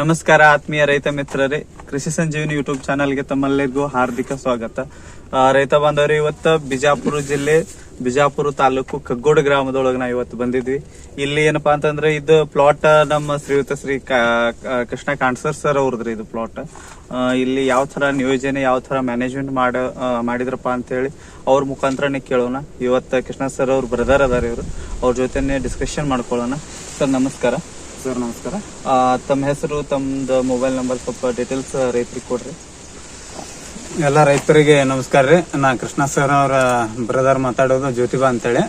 ನಮಸ್ಕಾರ ಆತ್ಮೀಯ ರೈತ ಮಿತ್ರರೇ. ಕೃಷಿ ಸಂಜೀವಿನಿ ಯೂಟ್ಯೂಬ್ ಚಾನಲ್ಗೆ ತಮ್ಮೆಲ್ಲರಿಗೂ ಹಾರ್ದಿಕ ಸ್ವಾಗತ. ರೈತ ಬಾಂಧವರು, ಇವತ್ತು ಬಿಜಾಪುರ ಜಿಲ್ಲೆ, ಬಿಜಾಪುರ ತಾಲೂಕು ಕಗ್ಗೋಡು ಗ್ರಾಮದೊಳಗೆ ನಾವು ಇವತ್ತು ಬಂದಿದ್ವಿ. ಇಲ್ಲಿ ಏನಪ್ಪಾ ಅಂತಂದ್ರೆ ಇದು ಪ್ಲಾಟ್ ನಮ್ಮ ಶ್ರೀಯುತ ಶ್ರೀ ಕೃಷ್ಣ ಕಾಣ್ಸರ್ ಸರ್ ಅವ್ರದ್ರಿ ಇದು ಪ್ಲಾಟ್ ಇಲ್ಲಿ ಯಾವ ತರ ನಿಯೋಜನೆ, ಯಾವ ತರ ಮ್ಯಾನೇಜ್ಮೆಂಟ್ ಮಾಡ ಮಾಡಿದ್ರಪ್ಪ ಅಂತ ಹೇಳಿ ಅವ್ರ ಮುಖಾಂತರನೇ ಕೇಳೋಣ. ಇವತ್ತು ಕೃಷ್ಣ ಸರ್ ಅವ್ರ ಬ್ರದರ್ ಅದಾರ ಇವರು. ಅವ್ರ ಜೊತೆನೆ ಡಿಸ್ಕಷನ್ ಮಾಡ್ಕೊಳ್ಳೋಣ. ಸರ್ ನಮಸ್ಕಾರ. ಸರ್ ನಮಸ್ಕಾರ. ತಮ್ಮ ಹೆಸರು ತಮ್ದು ಮೊಬೈಲ್ ನಂಬರ್ ಸ್ವಲ್ಪ ಡೀಟೇಲ್ಸ್ ರೈತರಿಗೆ ಕೊಡ್ರಿ. ಎಲ್ಲ ರೈತರಿಗೆ ನಮಸ್ಕಾರ ರೀ. ನಾ ಕೃಷ್ಣ ಸರ್ ಅವರ ಬ್ರದರ್ ಮಾತಾಡೋದು ಜ್ಯೋತಿಬಾ ಅಂತೇಳಿ.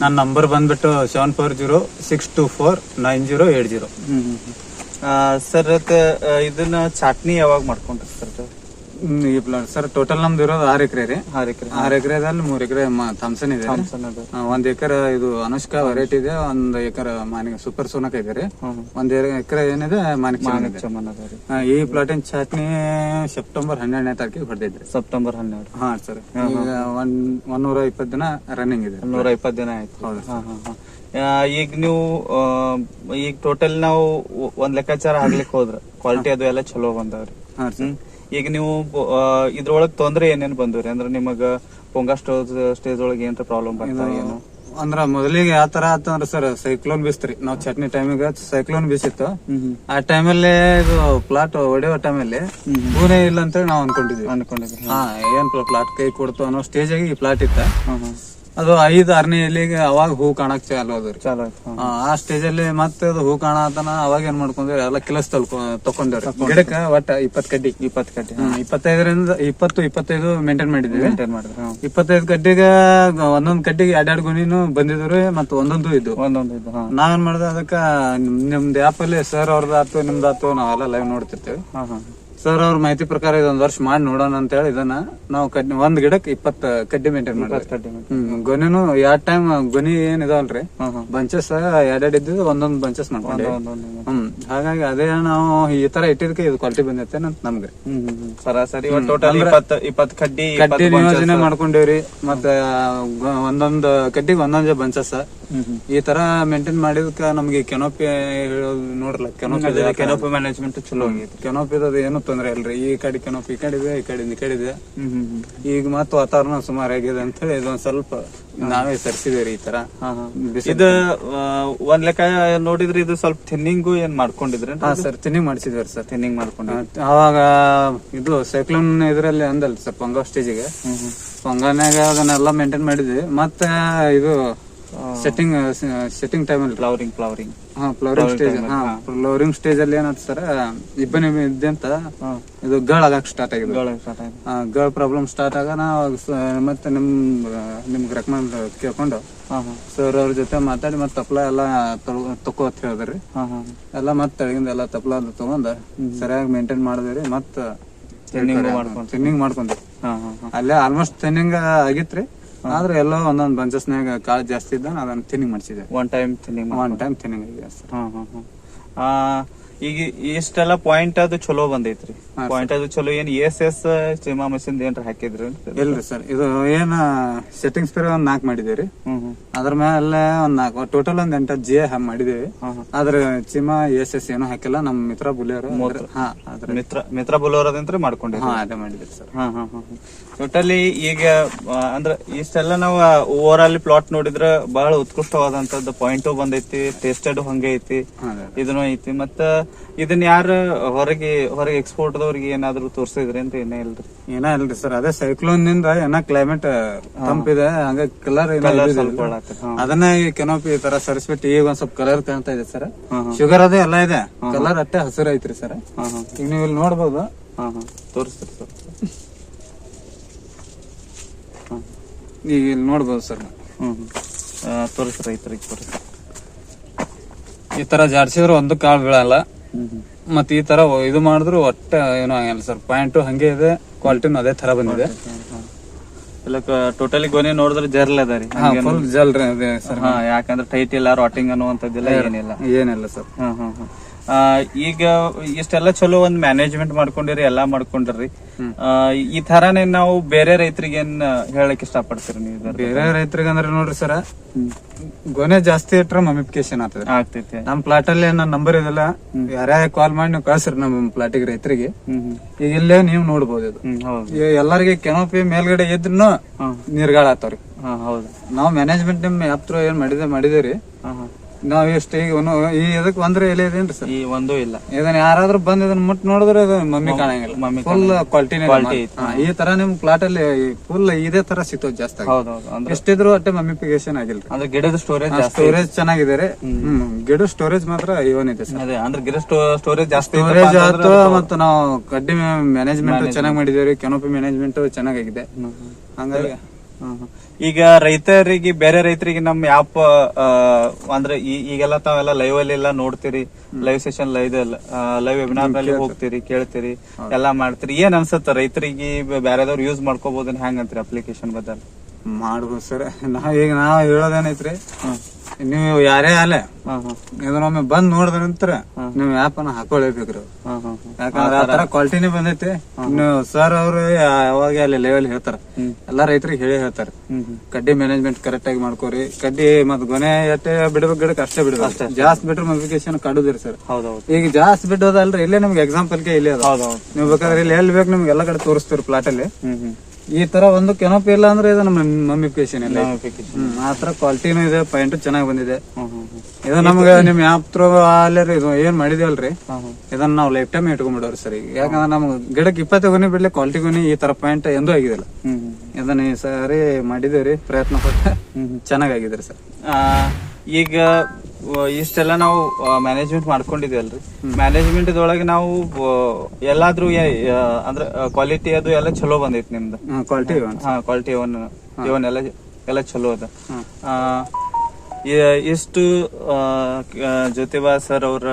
ನನ್ನ ನಂಬರ್ ಬಂದ್ಬಿಟ್ಟು seven four zero six two four nine zero eight zero sir ಇದನ್ನ ಚಾಟ್ನಿ ಯಾವಾಗ ಮಾಡ್ಕೊಂಡ್ರಿ ಸರ್? ಈ ಪ್ಲಾಟ್ ಸರ್ ಟೋಟಲ್ ನಮ್ದು ಇರೋದು ಆರ್ ಎಕರೆ ರೀ. ಆರ್ ಎಕರೆ. ಆರು ಎಕರೆದಲ್ಲಿ ಮೂರ್ ಎಕರೆ ಥಾಮ್ಸನ್ ಇದೆ ರೀ. ಆ, ಒಂದ್ ಎಕರೆ ಇದು ಅನುಷ್ಕಾ ವೆರೈಟಿ ಇದೆ ಒಂದ್ ಎಕರೆ ಮಾನಿಕ ಸೂಪರ್ ಸೋನಕ ಇದೆ ರೀ. ಒಂದ್ ಎಕರೆ ಏನಿದೆ ಮಾನಿಕ ಚಮನ್ ಇದೆ. ಚಮನ್ ಅದ ರೀ. ಆ, ಈ ಪ್ಲಾಟಿನ ಚಾಟ್ನಿ ಸೆಪ್ಟೆಂಬರ್ ಹನ್ನೆರಡನೇ ತಾರೀಕಿಗೆ ಹೊಡೆದಿದ್ರಿ ಸೆಪ್ಟೆಂಬರ್ ಹನ್ನೆರಡು. ಹಾ ಸರ್. ಈಗ ಒಂದ್ ಒಂದೂರ ಇಪ್ಪತ್ತು ದಿನ ರನ್ನಿಂಗ್ ಇದೆ. ನೂರ ಇಪ್ಪತ್ತು ದಿನ ಆಯ್ತು. ಹಾ, ಹಾ, ಹಾ. ಆ, ಈಗ ನೀವು ಆ, ಈಗ ಟೋಟಲ್ ನಾವು ಒಂದ್ ಲೆಕ್ಕಾಚಾರ ಆಗ್ಲಿಕ್ಕೆ ಹೋದ್ರ ಕ್ವಾಲಿಟಿ ಅದು ಎಲ್ಲ ಚಲೋ ಬಂದವ್ರಿ. ಹಾ ಸರ್. ಹ್ಮ್. ಈಗ ನೀವು ಇದ್ರೊಳಗ್ ತೊಂದ್ರೆ ಏನೇನು ಬಂದ್ರಿ ಅಂದ್ರೆ ನಿಮಗ ಪೊಂಗಾ ಸ್ಟೇಜ್ ಸ್ಟೇಜ್ ಒಳಗೆ ಏನ್ರ ಪ್ರಾಬ್ಲಮ್ ಬರ್ತಾ ಏನು ಅಂದ್ರ ಮೊದಲಿಗೆ ಯಾವ ತರ ಆತ ಅಂದ್ರ ಸರ್ ಸೈಕ್ಲೋನ್ ಬೀಸ್ತ್ರಿ ನಾವ್ ಚಟ್ನಿ ಟೈಮಿಗೆ ಸೈಕ್ಲೋನ್ ಬೀಸಿತ್ತು ಆ ಟೈಮಲ್ಲಿ ಇದು ಪ್ಲಾಟ್ ಒಡೆಯೋ ಟೈಮಲ್ಲಿ ಊರೇ ಇಲ್ಲ ಅಂತೇಳಿ ನಾವ್ ಅನ್ಕೊಂಡಿದ್ವಿ. ಅನ್ಕೊಂಡಿದ್ವಿ ಹಾ ಏನ್ ಪ್ಲಾಟ್ ಕೈ ಕೊಡ್ತು ಅನ್ನೋ ಸ್ಟೇಜ್ ಆಗಿ ಈ ಪ್ಲಾಟ್ ಇತ್ತ. ಅದು ಐದ್ ಆರನೇ ಎಲೆಗೆ ಅವಾಗ ಹೂ ಕಾಣಕ್ ಚಾಲು ಅದ್ರಿ ಚಲೋ ಆಯ್ತು ಹಾ. ಆ, ಸ್ಟೇಜ್ ಅಲ್ಲಿ ಮತ್ತೆ ಅದು ಹೂ ಕಾಣತನ ಅವಾಗ ಏನ್ ಮಾಡ್ಕೊಂಡ್ರಿ ಎಲ್ಲ ಕೆಲಸ ತಲ್ಕೊ ತಕೊಂಡ್ರಿ ಗಿಡಕ್ಕ ಒಟ್ಟ ಇಪ್ಪತ್ ಕಡ್ಡಿ. ಇಪ್ಪತ್ ಕಟ್ಟಿ ಹ್ಮ್, ಇಪ್ಪತ್ತೈದರಿಂದ ಇಪ್ಪತ್ತು ಇಪ್ಪತ್ತೈದು ಮೇಂಟೈನ್ ಮಾಡಿದ್ವಿ. ಮೇಂಟೈನ್ ಮಾಡಿದ್ರಿ. ಇಪ್ಪತ್ತೈದು ಕಡ್ಡಿಗೆ ಒಂದೊಂದ್ ಕಡ್ಡಿಗೆ ಎರಡೆರಡು ಗುಣಿನು ಬಂದಿದ್ರು ಮತ್ತೆ ಒಂದೊಂದು ಇದ್ದು ಒಂದೊಂದು ಇದ್ದು ಹಾ. ನಾವೇನ್ ಮಾಡ್ದೆ ಅದಕ್ಕ ನಿಮ್- ನಿಮ್ದು ಆಪ್ ಅಲ್ಲಿ ಸರ್ ಅವ್ರದ್ದು ಆತು ನಿಮ್ದು ಆತು ನಾವೆಲ್ಲ ಲೈವ್ ನೋಡ್ತಿರ್ತೇವೆ. ಹಾ ಹಾ. ಸರ್ ಅವ್ರ ಮಾಹಿತಿ ಪ್ರಕಾರ ಇದೊಂದ್ ವರ್ಷ ಮಾಡಿ ನೋಡೋಣ ಅಂತ ಹೇಳಿ ಇದನ್ನ ನಾವು ಕಡ್ಡಿ ಒಂದ್ ಗಿಡಕ್ಕೆ ಇಪ್ಪತ್ ಕಡ್ಡಿ ಮೇಂಟೈನ್ ಕಡ್ಡಿ ಮಾಡಿ ಹ್ಮ್ ಗೊನೆನು ಎರಡ್ ಟೈಮ್ ಗೊನಿ ಏನ್ ಇದಾವಲ್ರಿ? ಬಂಚಸ್ ಎರಡೆರಡು ಇದ್ದು ಒಂದೊಂದ್ ಬಂಚಸ್ ಮಾಡ್ಕೊಂಡ್ವಿ ಹ್ಮ್ ಹಾಗಾಗಿ ಅದೇ ನಾವು ಈ ತರ ಇಟ್ಟಿದ್ಕೆ ಇದು ಕ್ವಾಲಿಟಿ ಬಂದೈತೆ ಅಂತ ನಮ್ಗೆ. ಸರಾಸರಿ ಟೋಟಲ್ ಇಪ್ಪತ್ ಕಡ್ಡಿ ಕಡ್ಡಿ ನಿಯೋಜನೆ ಮಾಡ್ಕೊಂಡಿವ್ರಿ. ಮತ್ತೆ ಒಂದೊಂದ್ ಕಡ್ಡಿಗೆ ಒಂದೊಂದ್ ಬಂಚಸ್ ಈ ತರ ಮೇಂಟೈನ್ ಮಾಡಿದ್ಕ ನಮ್ಗೆ ಕೆನೋಪಿ ಹೇಳೋದು ನೋಡ್ರಲ್ಲ ಕೆನೋಪಿ ಕೆನೋಪಿ ಮ್ಯಾನೇಜ್ಮೆಂಟ್ ಚಲೋ ಆಗೈತಿ ಕೆನೋಪಿ ಅದು ಏನು ತೊಂದ್ರೆ ಇಲ್ರಿ. ಈ ಕಡೆ ಕೆನೋಪಿ ಈ ಕಡೆ ಇದೆ ಈ ಕಡೆ ಈ ಕಡೆ ಇದೆ. ಈಗ ಮತ್ತ ವಾತಾವರಣ ಸುಮಾರು ಆಗಿದೆ ಅಂತ ಹೇಳಿ ಇದೊಂದ್ ಸ್ವಲ್ಪ ನಾವೇ ಸರಿಸಿದೇವ್ರಿ ಈ ತರ. ಇದು ಒಂದ್ ಲೆಕ್ಕ ನೋಡಿದ್ರೆ ಇದು ಸ್ವಲ್ಪ ಥಿನ್ನಿಂಗು ಏನ್ ಮಾಡ್ಕೊಂಡಿದ್ರಿ ಹಾ ಸರ್ ಥಿನ್ನಿಂಗ್ ಮಾಡಿಸಿದ್ವಿ ಸರ್. ಥಿನ್ನಿಂಗ್ ಮಾಡ್ಕೊಂಡ್ ಅವಾಗ ಇದು ಸೈಕ್ಲೋನ್ ಇದ್ರಲ್ಲಿ ಅಂದಲ್ ಸರ್ ಪೊಂಗ ಸ್ಟೇಜಿಗೆ ಪೊಂಗನಾಗ ಅದನ್ನೆಲ್ಲ ಮೇಂಟೈನ್ ಮಾಡಿದ್ವಿ. ಮತ್ತೆ ಇದು ಸೆಟ್ಟಿಂಗ್ ಸೆಟ್ಟಿಂಗ್ ಟೈಮ್ ಅಲ್ಲಿ ಫ್ಲವರಿಂಗ್ ಫ್ಲವರಿಂಗ್ ಹಾ ಫ್ಲವರಿಂಗ್ ಸ್ಟೇಜ್ ಹಾ ಫ್ಲವರಿಂಗ್ ಸ್ಟೇಜ್ ಅಲ್ಲಿ ಏನಾಯ್ತು ಸರ್ ಇಬ್ಬನಿ ಇದ್ದಂತ ಇದು ಗರ್ಳ್ ಆಗಕ್ ಸ್ಟಾರ್ಟ್ ಆಗಿದೆ. ಗರ್ಳ್ ಗಳ್ ಪ್ರಾಬ್ಲಮ್ ಸ್ಟಾರ್ಟ್ ಆಗ ನಾವು ಮತ್ತೆ ನಿಮ್ ನಿಮ್ಗೆ ರೆಕಮೆಂಡ್ ಕೇಳ್ಕೊಂಡು ಸರ್ ಅವ್ರ ಜೊತೆ ಮಾತಾಡಿ ಮತ್ತೆ ತಪ್ಲ ಎಲ್ಲ ತಕೋ ಅಂತ ಹೇಳಿದ್ರಿ. ಹಾ ಹಾ. ಎಲ್ಲ ಮತ್ತೆ ತೆಳಗಿಂದ ಎಲ್ಲ ತಪ್ಲ ಅದು ತಗೊಂಡ ಸರಿಯಾಗಿ ಮೇಂಟೈನ್ ಮಾಡಿದ್ರಿ ಮತ್ತೆ ಟ್ರೈನಿಂಗ್ ಮಾಡ್ಕೊಂಡ್. ಟ್ರೈನಿಂಗ್ ಮಾಡ್ಕೊಂಡ್ರಿ ಹಾ ಹಾ ಹಾ. ಅಲ್ಲೇ ಆಲ್ಮೋಸ್ಟ್ ಟ್ರೈನಿಂಗ್ ಆಗಿತ್ರಿ. ಆದ್ರೆ ಎಲ್ಲೋ ಒಂದೊಂದ್ ಬಂಚಸ್ನಾಗ ಕಾಳು ಜಾಸ್ತಿ ಇದ್ದ ಅದನ್ನ thinning ಮಾಡಿಸಿದೆ. One time thinning one time thinning sir ಹ್ಮ್ ಹಾ ಹಾ. ಆ, ಈಗ ಇಷ್ಟೆಲ್ಲ ಪಾಯಿಂಟ್ ಅದು ಚಲೋ ಬಂದೈತ್ರಿ. ಪಾಯಿಂಟ್ ಅದು ಚಲೋ ಏನ್ ಎಸ್ ಎಸ್ ಚಿಮಾ ಮಷಿನ್ ಏನ್ರ ಹಾಕಿದ್ರಿ ಇಲ್ರಿ ಸರ್. ಇದು ಏನ ಸೆಟ್ಟಿಂಗ್ಸ್ ಪೇರ್ ಒಂದ್ ನಾಲ್ಕು ಮಾಡಿದೇವ್ರಿ. ಅದ್ರ ಮೇಲೆ ಒಂದ್ ನಾಲ್ಕು ಟೋಟಲ್ ಒಂದ್ ಎಂಟ ಜಿ ಮಾಡಿದೇವಿ. ಆದ್ರೆ ಚಿಮಾ ಎಸ್ ಎಸ್ ಏನೂ ಹಾಕಿಲ್ಲ. ನಮ್ ಮಿತ್ರ ಬುಲಿಯರ್ ಮಿತ್ರ ಮಿತ್ರ ಬುಲೋರದಂತ್ರ ಅದಂತ್ರಿ ಹಾ ಅದೇ ಮಾಡಿದ್ರಿ ಸರ್. ಹಾ ಹಾ ಹಾ ಟೋಟಲಿ ಈಗ ಅಂದ್ರ ಇಷ್ಟೆಲ್ಲ ನಾವು ಓವರ್ ಆಲ್ ಪ್ಲಾಟ್ ನೋಡಿದ್ರ ಬಹಳ ಉತ್ಕೃಷ್ಟವಾದಂತದ್ದು ಪಾಯಿಂಟು ಬಂದೈತಿ ಟೇಸ್ಟೆಡ್ ಹಂಗೆ ಐತಿ. ಇದನ್ನು ಐತಿ. ಮತ್ತ ಇದನ್ನ ಯಾರ ಹೊರಗೆ ಹೊರಗೆ ಎಕ್ಸ್ಪೋರ್ಟ್ ದವ್ರಿಗೆ ಏನಾದ್ರು ತೋರಿಸಿದ್ರಿ ಅಂತ ಏನೇ ಇಲ್ರಿ? ಏನ ಇಲ್ರಿ ಸರ್ ಅದೇ ಸೈಕ್ಲೋನ್ನಿಂದ ಏನ ಕ್ಲೈಮೇಟ್ ತಂಪಿದೆ ಹಂಗ ಕಲರ್. ಅದನ್ನ ಈ ಕೆನೋಪಿ ತರ ಸರಿಸ್ಬಿಟ್ಟು ಈಗ ಒಂದ್ ಸ್ವಲ್ಪ ಕಲರ್ ಕಾಣ್ತಾ ಇದೆ ಸರ್. ಶುಗರ್ ಅದೇ ಎಲ್ಲ ಇದೆ. ಕಲರ್ ಅಟ್ಟೆ ಹಸಿರು ಐತ್ರಿ ಸರ್. ಈಗ ನೀವು ಇಲ್ಲಿ ನೋಡ್ಬೋದು. ಹಾ ಹಾ. ತೋರಿಸ್ತೀರಿ ಸರ್. ಈಗ ಇಲ್ಲಿ ನೋಡ್ಬೋದು ಸರ್. ಹ್ಮ್ ಹ್ಮ್. ಆ, ತೋರಿಸಿ ರೈತರಿಗೆ ತೋರಿಸಿ. ಈ ತರ ಜಾಡ್ಸಿದ್ರೆ ಒಂದು ಕಾಳು ಬೀಳಲ್ಲ. ಹ್ಮ್ ಹ್ಮ್ ಮತ್ ಈ ತರ ಇದು ಮಾಡಿದ್ರು ಒಟ್ಟ ಏನೋ ಆಗಿಲ್ಲ ಸರ್. ಪಾಯಿಂಟ್ ಹಂಗೆ ಇದೆ ಕ್ವಾಲಿಟಿನೂ ಅದೇ ತರ ಬಂದಿದೆ. ಎಲ್ಲ ಟೋಟಲಿ ಗೊನೆ ನೋಡಿದ್ರೆ ಜರ್ಲ್ ಅದ ರೀ. ಹಾ ಫುಲ್ ಜಲ್ ಅದೇ ಸರ್. ಹಾ ಯಾಕಂದ್ರೆ ಟೈಟ್ ಇಲ್ಲ ರಾಟಿಂಗ್ ಅನ್ನುವಂಥದ್ದಿಲ್ಲ ಏನಿಲ್ಲ. ಏನಿಲ್ಲ ಸರ್. ಹಾ ಹಾ ಹಾ. ಈಗ ಇಷ್ಟೆಲ್ಲ ಚಲೋ ಒಂದ್ ಮ್ಯಾನೇಜ್ಮೆಂಟ್ ಮಾಡ್ಕೊಂಡಿರಿ ಎಲ್ಲಾ ಮಾಡ್ಕೊಂಡ್ರಿ ಈ ತರಾನೇ ನಾವು ಬೇರೆ ರೈತರಿಗೆ ಏನ್ ಹೇಳಕ್ ಇಷ್ಟಪಡ್ತೀರಿ ನೀವು ಇದ್ರ ಬೇರೆ ರೈತರಿಗೆ ಅಂದ್ರೆ ನೋಡ್ರಿ ಸರ ಗೊನೆ ಜಾಸ್ತಿ ಇಟ್ರೆ ಮಮಿಫಿಕೇಶನ್ ಆಗ್ತದೆ. ಆಗ್ತೈತಿ. ನಮ್ ಪ್ಲಾಟ್ ಅಲ್ಲಿ ನನ್ನ ನಂಬರ್ ಇದೆಲ್ಲ ಯಾರ್ಯಾರ ಕಾಲ್ ಮಾಡಿ ನೀವು ಕಳ್ಸ್ರಿ ನಮ್ಮ ಪ್ಲಾಟಿಗೆ ರೈತರಿಗೆ. ಈಗ ಇಲ್ಲೇ ನೀವು ನೋಡ್ಬೋದು ಇದು. ಎಲ್ಲರಿಗೆ ಕೆನೋಪಿ ಮೇಲ್ಗಡೆ ಇದ್ರು. ನೀರ್ಗಾಳ ಆತಾವ್ರಿ. ಹೌದು. ನಾವು ಮ್ಯಾನೇಜ್ಮೆಂಟ್ ನಿಮ್ ಆಪ್ ಥ್ರೂ ಏನ್ ಮಾಡಿದೆ ಮಾಡಿದೇರಿ. ನಾವ್ ಎಷ್ಟು ಈಗ ಒಂದು- ಈ ಇದಕ್ ಒಂದ್ರ ಎಲೆ ಇದೇನ್ರಿ ಸರ್? ಈ ಒಂದೂ ಇಲ್ಲ. ಇದನ್ನ ಯಾರಾದ್ರೂ ಬಂದ್ ಇದನ್ನ ಮುಟ್ ನೋಡಿದ್ರೆ ಇದು ಮಮ್ಮಿ ಕಾಣಂಗಿಲ್ಲ. ಮಮ್ಮಿ ಫುಲ್ ಕ್ವಾಲಿಟಿನೇ Quality ಐತಿ. ಈ ತರ ನಿಮ್ ಪ್ಲಾಟ್ ಅಲ್ಲಿ ಫುಲ್ ಇದೇ ತರ ಸಿಗ್ತದೆ ಜಾಸ್ತಿ ಆಗಿ. ಹೌದೌದು ಅಂದ್ರೆ ಎಷ್ಟಿದ್ರು ಅಟ್ಟೆ ಮಮ್ಮಿಫಿಕೇಶನ್ ಆಗಿಲ್ಲ ಅಂದ್ರೆ ಗಿಡದ ಸ್ಟೋರೇಜ್ ಜಾಸ್ತಿ ಸ್ಟೋರೇಜ್ ಚೆನ್ನಾಗಿದೆ ರೀ ಹ್ಮ್. ಗಿಡ ಸ್ಟೋರೇಜ್ ಮಾತ್ರ ಇವನ್ ಇದೆ ಸರ್. ಅದೇ ಅಂದ್ರೆ ಗಿಡ ಸ್ಟೋರೇಜ್ ಜಾಸ್ತಿ ಸ್ಟೋರೇಜ್ ಅಂತಂದ್ರೆ ಆಯ್ತು ಮತ್ತು ನಾವು ಕಡ್ಡಿ ಮ್ಯಾನೇಜ್ಮೆಂಟ್ ಚೆನ್ನಾಗಿ ಮಾಡಿದೇವ್ರಿ ಕೆನೋಪಿ ಮ್ಯಾನೇಜ್ಮೆಂಟ್ ಚೆನ್ನಾಗಿದೆ ಹಂಗಾಗಿ. ಈಗ ರೈತರಿಗೆ ಬೇರೆ ರೈತರಿಗೆ ನಮ್ ಆಪ್ ಅಂದ್ರೆ ಈಗೆಲ್ಲ ತಾವೆಲ್ಲ ಲೈವ್ ಅಲ್ಲಿ ಎಲ್ಲ ನೋಡ್ತೀರಿ. Live session live live webinar ಅಲ್ಲಿ ಹೋಗ್ತೀರಿ ಕೇಳ್ತೀರಿ ಎಲ್ಲಾ ಮಾಡ್ತೀರಿ. ಏನ್ ಅನ್ಸುತ್ತ? ರೈತರಿಗೆ ಬೇರೆದವ್ರು ಯೂಸ್ ಮಾಡ್ಕೋಬಹುದು ಹೆಂಗಂತ್ರಿ ಅಂತೀರಿ ಅಪ್ಲಿಕೇಶನ್ ಬದಲ್ ಮಾಡ್ಬೋದು ಸರ್. ನಾ ಈಗ ನಾ ಹೇಳೋದೇನೈತ್ರಿ ನೀವು ಯಾರೇ ಹ್ಮ್ ಇದನ್ನೊಮ್ಮೆ ಬಂದ್ ನೋಡಿದ್ರ ನಂತರ ನಿಮ್ ಆ್ಯಪ್ ಅನ್ನ ಹಾಕೊಳ್ಳೇಬೇಕ್ರಿ. ಯಾಕಂದ್ರೆ ಆ ತರ ಕ್ವಾಲಿಟಿನೇ ಬಂದೈತಿ. ನೀವು ಸರ್ ಅವರು ಯಾವಾಗ ಅಲ್ಲಿ ಲೆವೆಲ್ ಹೇಳ್ತಾರ. ಎಲ್ಲಾ ರೈತರಿಗೆ ಹೇಳಿ ಹೇಳ್ತಾರ. ಕಡ್ಡಿ ಮ್ಯಾನೇಜ್ಮೆಂಟ್ ಕರೆಕ್ಟ್ ಆಗಿ ಮಾಡ್ಕೋರಿ. ಕಡ್ಡಿ ಮತ್ ಗೊನೆ ಎಟ್ಟೆ ಬಿಡ್ಬೇಕು ಗಿಡಕ್ಕೆ ಅಷ್ಟೇ ಬಿಡ್ಬೇಕು. ಜಾಸ್ತಿ ಬಿಟ್ರೆ ಮೊಬಿಕೇಶನ್ ಕಡುದ್ರಿ ಸರ್. ಈಗ ಜಾಸ್ತಿ ಬಿಡೋದಲ್ರಿ ಇಲ್ಲೇ ನಿಮ್ಗೆ ಎಕ್ಸಾಂಪಲ್ಗೆ ಇಲ್ಲೇ ಅದ. ನೀವು ಬೇಕಾದ್ರೆ ಇಲ್ಲಿ ಎಲ್ಲಿ ಬೇಕು ನಿಮ್ಗೆ ಎಲ್ಲಾ ಕಡೆ ತೋರಿಸ್ತೀರಿ ಪ್ಲಾಟ್ ಅಲ್ಲಿ. ಈ ತರ ಒಂದು ಕೆನೋಪಿ ಇಲ್ಲ ಅಂದ್ರೆ ಇದು ನಮ್ಮ ಮಮ್ಮಿಫಿಕೇಶನ್ ಇಲ್ಲ. ಹ್ಮ್ ಆ ತರ ಕ್ವಾಲಿಟಿನೂ ಇದೆ ಪಾಯಿಂಟ್ ಚೆನ್ನಾಗಿ ಬಂದಿದೆ. ಇದು ನಮ್ಗೆ ನಿಮ್ ಆಪ್ ತ್ರೋ ಅಲ್ಲೇ ಇದು ಏನ್ ಮಾಡಿದೇವಲ್ರಿ. ಇದನ್ನ ನಾವು ಲೈಫ್ ಟೈಮ್ ಇಟ್ಕೊಂಡ್ಬಿಡೋರಿ ಸರಿ ಈಗ ಯಾಕಂದ್ರೆ ನಮ್ ಗಿಡಕ್ಕೆ ಇಪ್ಪತ್ತು ಗುಣಿ ಬಿಡ್ಲಿ ಕ್ವಾಲಿಟಿ ಗುಣಿ ಈ ತರ ಪಾಯಿಂಟ್ ಎಂದೂ ಆಗಿದಿಲ್ಲ. ಇದನ್ನ ಈ ಸಾರಿ ಮಾಡಿದೇವ್ರಿ ಪ್ರಯತ್ನ ಪಟ್ಟ ಚೆನ್ನಾಗಾಗಿದ್ರಿ ಸರ್ ಆ, ಈಗ ಇಷ್ಟೆಲ್ಲ ನಾವು ಮ್ಯಾನೇಜ್ಮೆಂಟ್ ಮಾಡ್ಕೊಂಡಿದ್ವಲ್ರಿ. ಮ್ಯಾನೇಜ್ಮೆಂಟ್ ಒಳಗೆ ನಾವು ಎಲ್ಲಾದ್ರೂ ಅಂದ್ರೆ ಕ್ವಾಲಿಟಿ ಅದು ಎಲ್ಲ ಚಲೋ ಬಂದೈತಿ ನಿಮ್ದು. ಕ್ವಾಲಿಟಿ ಹಾ ಕ್ವಾಲಿಟಿ ಇವನ್ ಇವನ್ ಎಲ್ಲ ಎಲ್ಲ ಚಲೋ ಅದ. ಇಷ್ಟು ಜ್ಯೋತಿಬಾ ಸರ್ ಅವ್ರ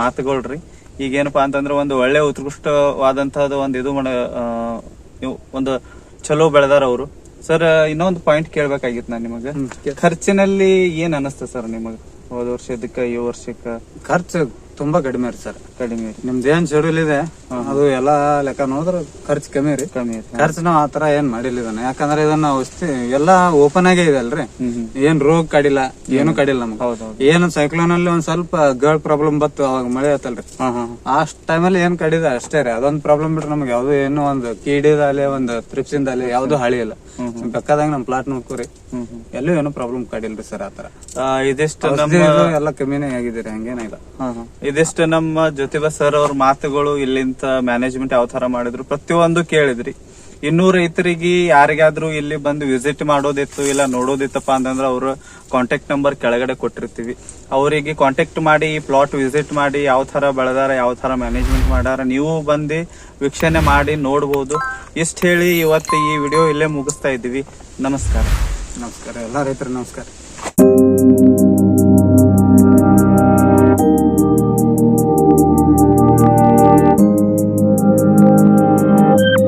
ಮಾತುಗಳ್ರಿ. ಈಗೇನಪ್ಪಾ ಅಂತಂದ್ರೆ ಒಂದು ಒಳ್ಳೆ ಉತ್ಕೃಷ್ಟವಾದಂತಹ ಒಂದು ಇದು ಮಾಡ ಒಂದು ಚಲೋ ಬೆಳೆದಾರ ಅವರು. ಸರ್ ಇನ್ನೊಂದು ಪಾಯಿಂಟ್ ಕೇಳ್ಬೇಕಾಗಿತ್ತು ನಾನು ನಿಮಗೆ. ಖರ್ಚಿನಲ್ಲಿ ಏನ್ ಅನಸ್ತ ಸರ್ ನಿಮಗ? ಹೋದ ವರ್ಷದಕ್ಕ ಈ ವರ್ಷಕ್ಕ? ಖರ್ಚು ತುಂಬಾ ಕಡಿಮೆ ರೀ ಸರ್. ಕಡಿಮೆ ನಿಮ್ದು ಏನ್ ಶೆಡ್ಯೂಲ್ ಇದೆ? ಅದು ಎಲ್ಲಾ ಲೆಕ್ಕ ನೋಡಿದ್ರೆ ಖರ್ಚು ಕಮ್ಮಿ ರೀ. ಕಮ್ಮಿ ಖರ್ಚು ನಾವು ಆತರ ಏನ್ ಮಾಡಿಲ್ಲ ಇದನ್ನ. ಯಾಕಂದ್ರೆ ಇದನ್ನ ಔಷಧಿ ಎಲ್ಲಾ ಓಪನ್ ಆಗೇ ಇದೆ ಅಲ್ರಿ. ಏನ್ ರೋಗ ಕಡಿಲ್ಲ ಏನು ಕಡಿಲ್ಲ ನಮ್ಗೆ. ಏನು ಸೈಕ್ಲೋನ್ ಅಲ್ಲಿ ಒಂದ್ ಸ್ವಲ್ಪ ಗರ್ಲ್ ಪ್ರಾಬ್ಲಮ್ ಬತ್ತು ಅವಾಗ ಮಳೆ ಆತಲ್ರಿ. ಆ ಟೈಮಲ್ಲಿ ಏನ್ ಕಡಿದ? ಅಷ್ಟೇ ರೀ. ಅದೊಂದ್ ಪ್ರಾಬ್ಲಮ್ ಬಿಟ್ರೆ ನಮ್ಗೆ ಯಾವ್ದು ಏನು ಒಂದು ಕೀಡಿದಾಲೆ ಒಂದು ತ್ರಿಪ್ಸಿಂದಾಲೆ ಯಾವ್ದು ಹಳಿ ಇಲ್ಲ ಬೇಕಾದಂಗ ನಮ್ ಪ್ಲಾಟ್ ನೋಡ್ಕೋರಿ ಎಲ್ಲೂ ಏನೋ ಪ್ರಾಬ್ಲಮ್ ಕಡಿಲ್ರಿ ಸರ್ ಆತರ ಇದೆಷ್ಟು ಎಲ್ಲ ಕಮ್ಮಿನೇ ಆಗಿದ್ದೀರಿ ಹಂಗೇನಿಲ್ಲ. ಇದಿಷ್ಟು ನಮ್ಮ ಜ್ಯೋತಿಬಾ ಸರ್ ಅವ್ರ ಮಾತುಗಳು ಇಲ್ಲಿಂತ ಮ್ಯಾನೇಜ್ಮೆಂಟ್ ಯಾವ ತರ ಮಾಡಿದ್ರು ಪ್ರತಿಯೊಂದು ಕೇಳಿದ್ರಿ. ಇನ್ನೂ ರೈತರಿಗೆ ಯಾರಿಗಾದ್ರೂ ಇಲ್ಲಿ ಬಂದು ವಿಸಿಟ್ ಮಾಡೋದಿತ್ತು ಇಲ್ಲ ನೋಡೋದಿತ್ತಪ್ಪ ಅಂತಂದ್ರೆ ಅವ್ರ ಕಾಂಟ್ಯಾಕ್ಟ್ ನಂಬರ್ ಕೆಳಗಡೆ ಕೊಟ್ಟಿರ್ತೀವಿ. ಅವರಿಗೆ ಕಾಂಟ್ಯಾಕ್ಟ್ ಮಾಡಿ ಈ ಪ್ಲಾಟ್ ವಿಸಿಟ್ ಮಾಡಿ, ಯಾವ ತರ ಬೆಳೆದಾರ, ಯಾವ ತರ ಮ್ಯಾನೇಜ್ಮೆಂಟ್ ಮಾಡ್ಯಾರ ನೀವು ಬಂದು ವೀಕ್ಷಣೆ ಮಾಡಿ ನೋಡ್ಬೋದು. ಇಷ್ಟು ಹೇಳಿ ಇವತ್ತು ಈ ವಿಡಿಯೋ ಇಲ್ಲೇ ಮುಗಿಸ್ತಾ ಇದ್ದೀವಿ. ನಮಸ್ಕಾರ. ನಮಸ್ಕಾರ. ಎಲ್ಲ ರೈತರು ನಮಸ್ಕಾರ.